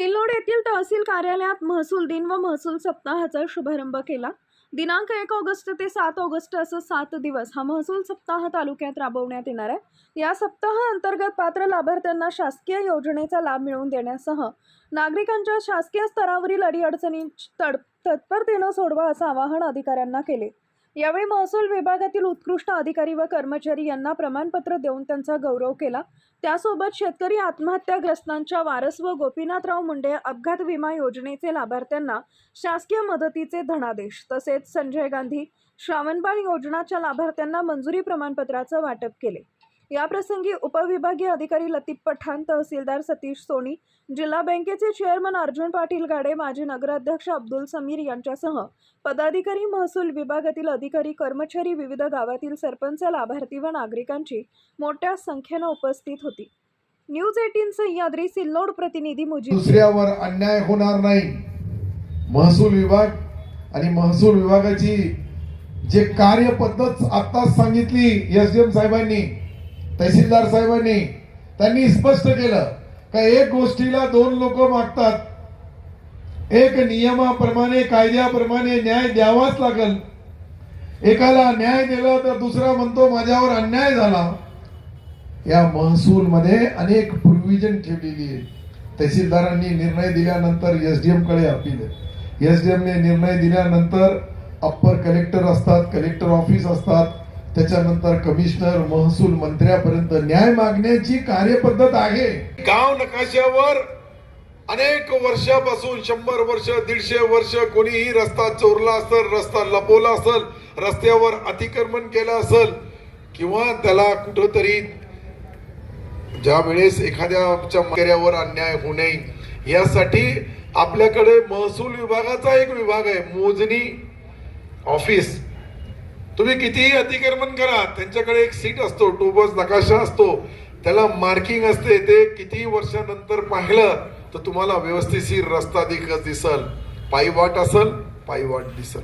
सिल्लोड येथील तहसील कार्यालयात महसूल दिन व महसूल सप्ताहाचा शुभारंभ केला. दिनांक एक ऑगस्ट ते सात ऑगस्ट असं सात दिवस हा महसूल सप्ताह तालुक्यात राबवण्यात येणार आहे. या सप्ताहाअंतर्गत पात्र लाभार्थ्यांना शासकीय योजनेचा लाभ मिळवून देण्यासह नागरिकांच्या शासकीय स्तरावरील अडीअडचणी तड तत्परतेनं सोडवा असं आवाहन अधिकाऱ्यांना केले. यावेळी महसूल विभागातील उत्कृष्ट अधिकारी व कर्मचारी यांना प्रमाणपत्र देऊन त्यांचा गौरव केला. त्यासोबत शेतकरी आत्महत्याग्रस्तांच्या वारस व गोपीनाथराव मुंडे अपघात विमा योजनेचे लाभार्थ्यांना शासकीय मदतीचे धनादेश तसेच संजय गांधी श्रावणबाळ योजनाच्या लाभार्थ्यांना मंजुरी प्रमाणपत्राचं वाटप केले. याप्रसंगी उपविभागीय अधिकारी लतीफ पठाण तहसीलदार सतीश सोनी जिल्हा बँकेचे चेअरमन अर्जुन पाटील गाडे माजी नगराध्यक्ष अब्दुल समीर यांच्यासह पदाधिकारी महसूल विभागातील अधिकारी कर्मचारी विविध गावातील सरपंच लाभार्थी व नागरिकांची मोठ्या संख्येनं उपस्थित होती. न्यूज एटीन सह्याद्री सिल्लोड प्रतिनिधी मुजी दुसऱ्यावर अन्याय होणार नाही. महसूल विभाग आणि महसूल विभागाची जे कार्यपद्धत आत्ताच सांगितली एस डी एम साहेबांनी तहसीलदार साहेबांनी त्यांनी स्पष्ट केलं का एक गोष्टीला दोन लोक मागतात. एक नियमाप्रमाणे कायद्याप्रमाणे न्याय द्यावाच लागल. एकाला न्याय दिला तर दुसरा म्हणतो माझ्यावर अन्याय झाला. या महसूल मध्ये अनेक प्रोव्हिजन ठेवलेली आहे तहसीलदारांनी निर्णय दिल्यानंतर एसडीएमकडे अपील एसडीएम ने निर्णय दिल्यानंतर अप्पर कलेक्टर असतात कलेक्टर ऑफिस असतात. त्याच्यानंतर कमिशनर महसूल मंत्र्यापर्यंत न्याय मागण्याची कार्यपद्धत आहे. गाव नकाशावर अनेक वर्षापासून शंभर वर्ष दीडशे वर्ष कोणीही रस्ता चोरला असेल रस्ता लपवला असेल रस्त्यावर अतिक्रमण केलं असेल किंवा त्याला कुठंतरी ज्या वेळेस एखाद्याच्या अन्याय होऊ नये यासाठी आपल्याकडे महसूल विभागाचा एक विभाग आहे मोजणी ऑफिस. तुम्ही कितीही अतिक्रमण करा त्यांच्याकडे एक सीट असतो टोबस नकाशा असतो. त्याला मार्किंग असते ते कितीही वर्षानंतर पाहिलं तर तुम्हाला व्यवस्थितशीर रस्ता दिक दिसल. पायवाट असल पायवाट दिसल.